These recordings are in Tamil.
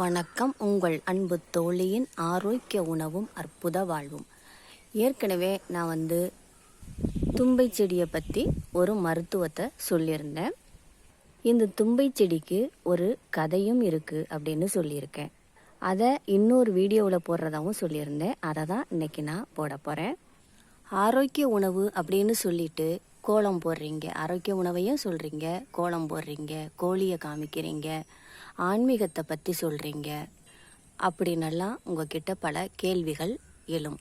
வணக்கம். உங்கள் அன்பு தோழியின் ஆரோக்கிய உணவும் அற்புத வாழ்வும். ஏற்கனவே நான் வந்து தும்பை செடியை பற்றி ஒரு மருத்துவத்தை சொல்லியிருந்தேன். இந்த தும்பை செடிக்கு ஒரு கதையும் இருக்குது அப்படின்னு சொல்லியிருக்கேன். அதை இன்னொரு வீடியோவில் போடுறதாகவும் சொல்லியிருந்தேன். அதை தான் இன்றைக்கி நான் போட போகிறேன் ஆரோக்கிய உணவு அப்படின்னு சொல்லிட்டு கோலம் போடுறீங்க ஆரோக்கிய உணவையும் சொல்கிறீங்க கோலம் போடுறீங்க கோழியை காமிக்கிறீங்க ஆன்மீகத்தை பற்றி சொல்கிறீங்க அப்படின்னெல்லாம் உங்ககிட்ட பல கேள்விகள் எழும்.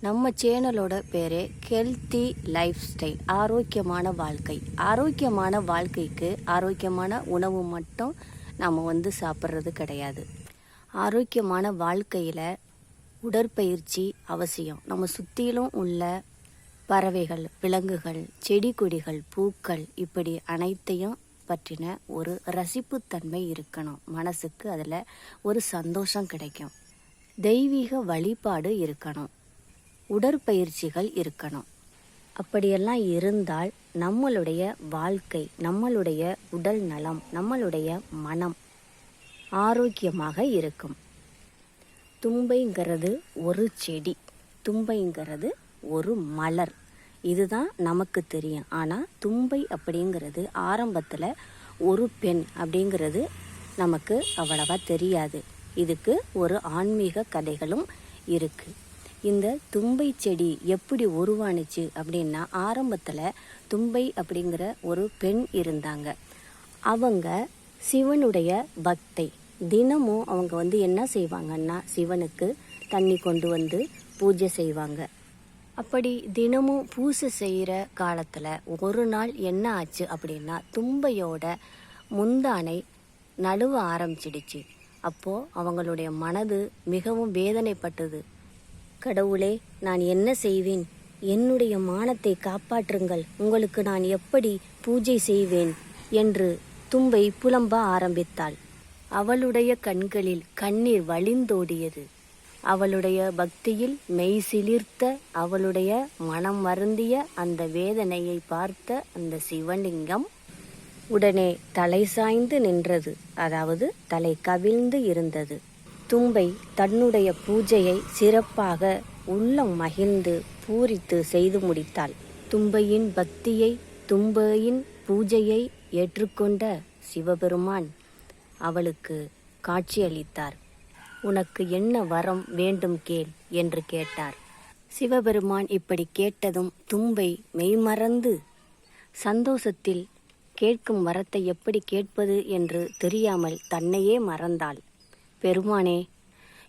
நம்ம சேனலோட பேரே ஹெல்த்தி லைஃப் ஸ்டைல் ஆரோக்கியமான வாழ்க்கை. ஆரோக்கியமான வாழ்க்கைக்கு ஆரோக்கியமான உணவு மட்டும் நம்ம வந்து சாப்பிட்றது கிடையாது. ஆரோக்கியமான வாழ்க்கையில் உடற்பயிற்சி அவசியம். நம்ம சுற்றிலும் உள்ள பறவைகள் விலங்குகள் செடி கொடிகள் பூக்கள் இப்படி அனைத்தையும் பற்றின ஒரு ரசிப்புத்தன்மை இருக்கணும். மனசுக்கு அதில் ஒரு சந்தோஷம் கிடைக்கும். தெய்வீக வழிபாடு இருக்கணும். உடற்பயிற்சிகள் இருக்கணும். அப்படியெல்லாம் இருந்தால் நம்மளுடைய வாழ்க்கை நம்மளுடைய உடல் நலம் நம்மளுடைய மனம் ஆரோக்கியமாக இருக்கும். தும்பைங்கிறது ஒரு செடி. தும்பைங்கிறது ஒரு மலர். இதுதான் நமக்கு தெரியும். ஆனால் தும்பை அப்படிங்கிறது ஆரம்பத்தில் ஒரு பெண் அப்படிங்கிறது நமக்கு அவ்வளவா தெரியாது. இதுக்கு ஒரு ஆன்மீக கதைகளும் இருக்குது இந்த தும்பை செடி எப்படி உருவானுச்சு அப்படின்னா ஆரம்பத்தில் தும்பை அப்படிங்கிற ஒரு பெண் இருந்தாங்க. அவங்க சிவனுடைய பக்தை. தினமும் அவங்க வந்து என்ன செய்வாங்கன்னா சிவனுக்கு தண்ணி கொண்டு வந்து பூஜை செய்வாங்க. அப்படி தினமும் பூசை செய்கிற காலத்தில் ஒரு நாள் என்ன ஆச்சு அப்படின்னா தும்பையோட முந்தானை நழுவ ஆரம்பிச்சிடுச்சு. அப்போது அவங்களுடைய மனது மிகவும் வேதனைப்பட்டது. கடவுளே நான் என்ன செய்வேன்? என்னுடைய மானத்தை காப்பாற்றுங்கள். உங்களுக்கு நான் எப்படி பூஜை செய்வேன்? என்று தும்பை புலம்ப ஆரம்பித்தாள். அவளுடைய கண்களில் கண்ணீர் வழிந்தோடியது. அவளுடைய பக்தியில் மெய் சிலிர்த்த அவளுடைய மனம் வருந்திய அந்த வேதனையை பார்த்த அந்த சிவலிங்கம் உடனே தலை சாய்ந்து நின்றது. அதாவது தலை கவிழ்ந்து இருந்தது. தும்பை தன்னுடைய பூஜையை சிறப்பாக உள்ளம் மகிழ்ந்து பூரித்து செய்து முடித்தாள். தும்பையின் பக்தியை தும்பையின் பூஜையை ஏற்றுக்கொண்ட சிவபெருமான் அவளுக்கு காட்சியளித்தார். உனக்கு என்ன வரம் வேண்டும் கேள் என்று கேட்டார். சிவபெருமான் இப்படி கேட்டதும் தும்பை மெய்மறந்து சந்தோஷத்தில் கேட்கும் வரத்தை எப்படி கேட்பது என்று தெரியாமல் தன்னையே மறந்தாள். பெருமானே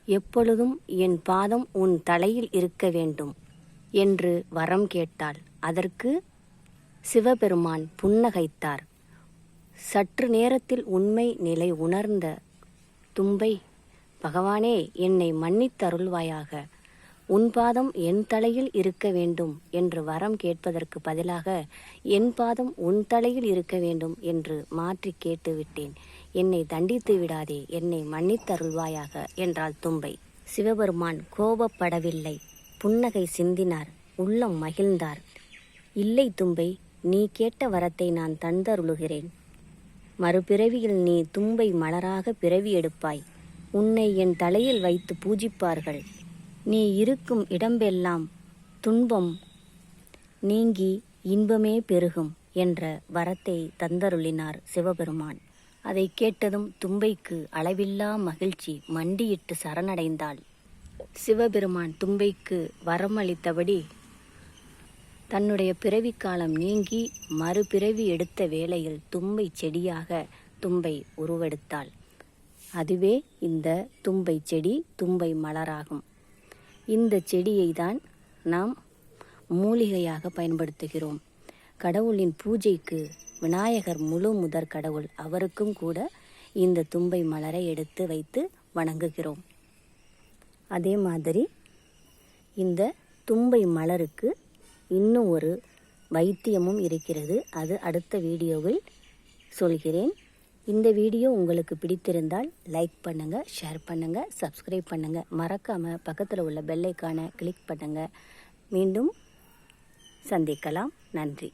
எப்பொழுதும் என் பாதம் உன் தலையில் இருக்க வேண்டும் என்று வரம் கேட்டாள். அதற்கு சிவபெருமான் புன்னகைத்தார். சற்று நேரத்தில் உண்மை நிலை உணர்ந்த தும்பை பகவானே என்னை மன்னித்தருள்வாயாக. உன் பாதம் என் தலையில் இருக்க வேண்டும் என்று வரம் கேட்பதற்கு பதிலாக என் பாதம் உன் தலையில் இருக்க வேண்டும் என்று மாற்றி கேட்டுவிட்டேன். என்னை தண்டித்து விடாதே என்னை மன்னித்தருள்வாயாக என்றாள் தும்பை. சிவபெருமான் கோபப்படவில்லை. புன்னகை சிந்தினார் உள்ளம் மகிழ்ந்தார். இல்லை தும்பை நீ கேட்ட வரத்தை நான் தந்தருளுகிறேன். மறுபிறவியில் நீ தும்பை மலராக பிறவி எடுப்பாய். உன்னை என் தலையில் வைத்து பூஜிப்பார்கள். நீ இருக்கும் இடம்பெல்லாம் துன்பம் நீங்கி இன்பமே பெருகும் என்ற வரத்தை தந்தருளினார் சிவபெருமான். அதை கேட்டதும் தும்பைக்கு அளவில்லா மகிழ்ச்சி மண்டியிட்டு சரணடைந்தாள். சிவபெருமான் தும்பைக்கு வரமளித்தபடி தன்னுடைய பிறவி காலம் நீங்கி மறுபிறவி எடுத்த வேளையில் தும்பை செடியாக தும்பை உருவெடுத்தாள். அதுவே இந்த தும்பை செடி தும்பை மலராகும். இந்த செடியை தான் நாம் மூலிகையாக பயன்படுத்துகிறோம். கடவுளின் பூஜைக்கு விநாயகர் முழு முதற் கடவுள் அவருக்கும் கூட இந்த தும்பை மலரை எடுத்து வைத்து வணங்குகிறோம். அதே மாதிரி இந்த தும்பை மலருக்கு இன்னும் ஒரு வைத்தியமும் இருக்கிறது. அது அடுத்த வீடியோவில் சொல்கிறேன். இந்த வீடியோ உங்களுக்கு பிடித்திருந்தால் லைக் பண்ணுங்கள் ஷேர் பண்ணுங்கள் சப்ஸ்கிரைப் பண்ணுங்கள் மறக்காமல் பக்கத்தில் உள்ள பெல்லைக்கான கிளிக் பண்ணுங்கள் மீண்டும் சந்திக்கலாம். நன்றி.